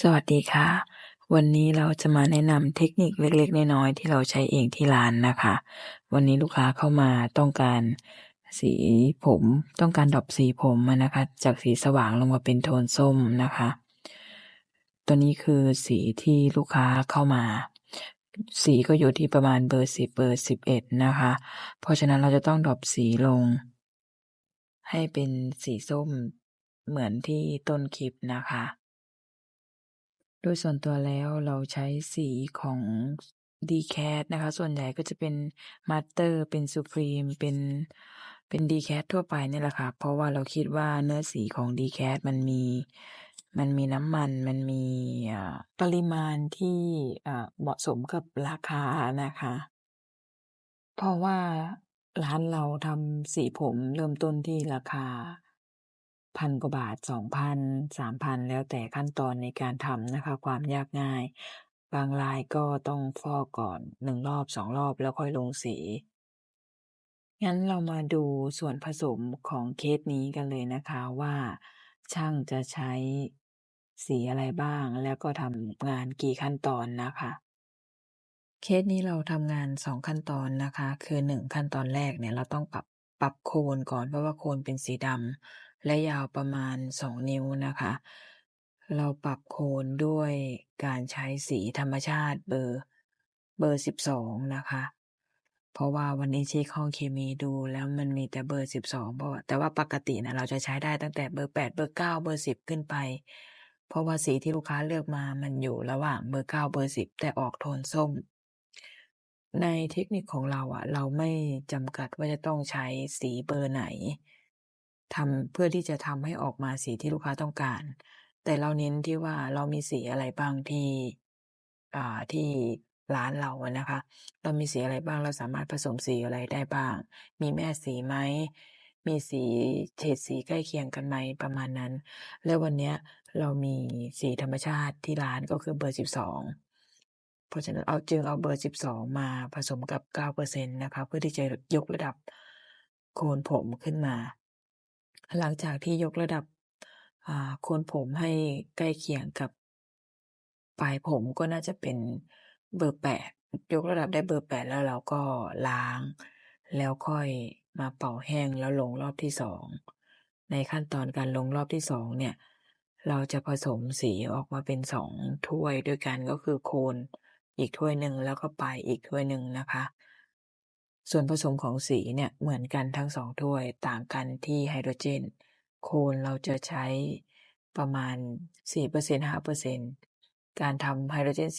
สวัสดีค่ะ วันนี้เราจะมาแนะนำเทคนิคเล็กๆน้อยๆที่เราใช้เองที่ร้านนะคะ วันนี้ลูกค้าเข้ามาต้องการสีผมต้องการดรอปสีผมนะคะ จากสีสว่างลงมาเป็นโทนส้มนะคะ ตัวนี้คือสีที่ลูกค้าเข้ามา สีก็อยู่ที่ประมาณเบอร์10เบอร์11นะคะ เพราะฉะนั้นเราจะต้องดรอปสีลง ให้เป็นสีส้มเหมือนที่ต้นคลิปนะคะ โดยส่วนตัวแล้วเราใช้สีของ Decaf นะคะ ส่วนใหญ่ก็จะเป็น Master เป็น Supreme เป็นเป็น Decaf ทั่วไปนี่แหละค่ะ เพราะว่าเราคิดว่าเนื้อสีของ Decaf มันมีมันมีน้ำมันมันมีปริมาณที่เหมาะสมกับราคานะคะ เพราะว่าร้านเราทำสีผมเริ่มต้นที่ราคา 1,000กว่าบาท2,000 3,000แล้วแต่ขั้นตอนในการทำนะคะ ความยากง่าย บางรายก็ต้องฟอกก่อน1รอบ2รอบแล้วค่อยลงสีงั้นเรามาดูส่วนผสมของเคสนี้กันเลยนะคะว่า ช่างจะใช้สีอะไรบ้าง แล้วก็ทำงานกี่ขั้นตอนนะคะ เคสนี้เราทำงาน2ขั้นตอนนะคะ คือ1ขั้นตอนแรกเนี่ยเราต้องปรับ ปรับโคนก่อน เพราะว่าโคนเป็นสีดำและยาวประมาณ 2 นิ้วนะคะ เราปรับโคนด้วยการใช้สีธรรมชาติเบอร์เบอร์ 12 นะคะ เพราะว่าวันนี้เช็กห้องเคมีดูแล้วมันมีแต่เบอร์ 12 เพราะว่าแต่ว่าปกตินะเราจะใช้ได้ตั้งแต่เบอร์ 8 เบอร์ 9 เบอร์ 10 ขึ้นไป เพราะว่าสีที่ลูกค้าเลือกมามันอยู่ระหว่างเบอร์ 9 เบอร์ 10 แต่ออกโทนส้ม ในเทคนิคของเราอะ เราไม่จำกัดว่าจะต้องใช้สีเบอร์ไหน ทำเพื่อที่จะทำให้ออกมาสีที่ลูกค้าต้องการ แต่เราเน้นที่ว่าเรามีสีอะไรบ้างที่ อ่า ที่ร้านเราอะนะคะ เรามีสีอะไรบ้าง เราสามารถผสมสีอะไรได้บ้าง มีแม่สีไหม มีสีเฉดสีใกล้เคียงกันไหมประมาณนั้น แล้ววันเนี้ยเรามีสีธรรมชาติที่ร้านก็คือเบอร์12 เพราะฉะนั้นเอาจึงเอาเบอร์ 12 มาผสมกับ 9%นะคะเพื่อที่จะยกระดับโคนผมขึ้นมา หลังจากที่ยกระดับโคนผมให้ใกล้เคียงกับปลายผมก็น่าจะเป็นเบอร์ 8 ยกระดับได้เบอร์ 8 แล้วเราก็ล้าง แล้วค่อยมาเป่าแห้งแล้วลงรอบที่ 2 ในขั้นตอนการลงรอบที่ 2 เนี่ย เราจะผสมสีออกมาเป็น 2 ถ้วยด้วยกันก็คือโคน อีกถ้วยหนึ่งแล้วก็ปลายอีกถ้วยหนึ่งนะคะ ส่วนผสมของสีเนี่ยเหมือนกันทั้ง2ถ้วยต่างกันที่ไฮโดรเจน โคนเราจะใช้ประมาณ 4% 5%การทำไฮโดรเจน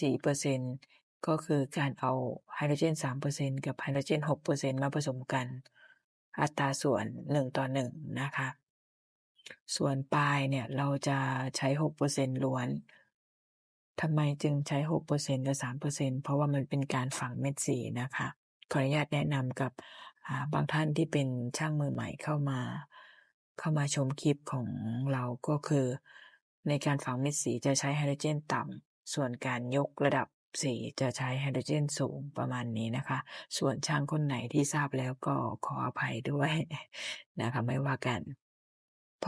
4%ก็คือการเอาไฮโดรเจน 3%กับไฮโดรเจน 6%มาผสมกัน อัตราส่วน1:1นะคะ ส่วนปลายเนี่ยเราจะใช้ 6%ล้วน ทำไมจึงใช้ 6%กับ 3%เพราะว่ามันเป็นการฝังเม็ดสีนะคะ ขออนุญาตแนะนำกับบางท่านที่เป็นช่างมือใหม่เข้ามา เข้ามาชมคลิปของเราก็คือ ในการฝังเม็ดสีจะใช้ไฮโดรเจนต่ำส่วนการยกระดับสีจะใช้ไฮโดรเจนสูงประมาณนี้นะคะ ส่วนช่างคนไหนที่ทราบแล้วก็ขออภัยด้วยนะคะไม่ว่ากัน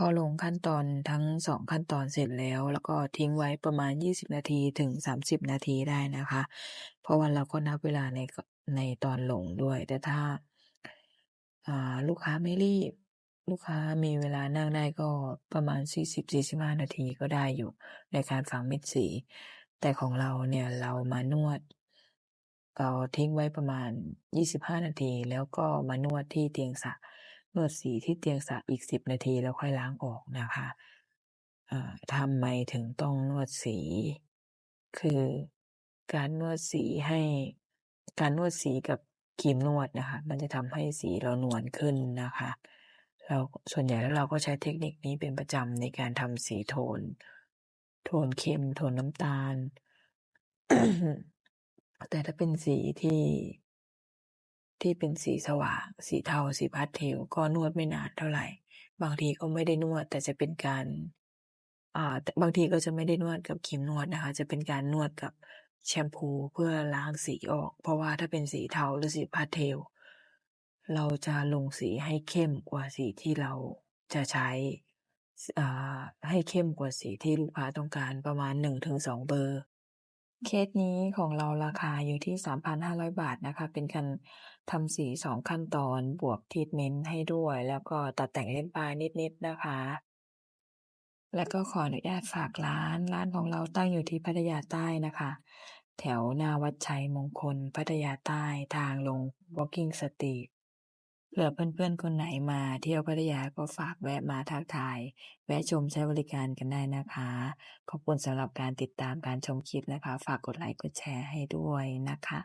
พอลงขั้นตอนทั้ง2ขั้นตอนเสร็จแล้ว แล้วก็ทิ้งไว้ประมาณ 20 นาทีถึง 30 นาทีได้นะคะ เพราะว่าเราก็นับเวลาในในตอนลงด้วย แต่ถ้าอ่าลูกค้าไม่รีบ ลูกค้ามีเวลานั่งได้ก็ประมาณ 40-45 นาทีก็ได้อยู่ในการฝังเม็ดสี แต่ของเราเนี่ยเรามานวดเราทิ้งไว้ประมาณ 25 นาที แล้วก็มานวดที่เตียงสระ นวดสีที่เตียงสระอีก10นาทีแล้วค่อยล้างออกนะคะอ่าทำไมถึงต้องนวดสี คือการนวดสีให้การนวดสีกับครีมนวดนะคะ มันจะทำให้สีเรานวลขึ้นนะคะ เราส่วนใหญ่แล้วเราก็ใช้เทคนิคนี้เป็นประจำในการทำสีโทน โทนเข้มโทนน้ำตาล แต่ถ้าเป็นสีที่ ที่เป็นสีสว่าง สีเทา สี Pastel ก็นวดไม่นานเท่าไหร่ บางทีก็ไม่ได้นวด แต่จะเป็นการอ่าบางทีก็จะไม่ได้นวดกับครีมนวดนะคะ จะเป็นการนวดกับแชมพูเพื่อล้างสีออก เพราะว่าถ้าเป็นสีเทาหรือสี Pastel เราจะลงสีให้เข้มกว่าสีที่เราจะใช้อ่าให้เข้มกว่าสีที่ลูกค้าต้องการประมาณ1-2เบอร์ เคสนี้ของเราราคาอยู่ที่ 3,500 บาทนะคะ เป็นการทำสี2ขั้นตอนบวกทรีตเมนต์ให้ด้วย แล้วก็ตัดแต่งเลนส์ปลายนิด ๆ นะคะ แล้วก็ขออนุญาตฝากร้าน ร้านของเราตั้งอยู่ที่พัทยาใต้นะคะ แถวหน้าวัดชัยมงคลพัทยาใต้ทางลง Walking Street เผื่อเพื่อนๆ คนไหนมาเที่ยวพัทยาก็ฝากแวะมาทักทาย แวะชมใช้บริการกันได้นะคะ ขอบคุณสำหรับการติดตามการชมคลิปนะคะ ฝากกดไลค์ กดแชร์ให้ด้วยนะคะ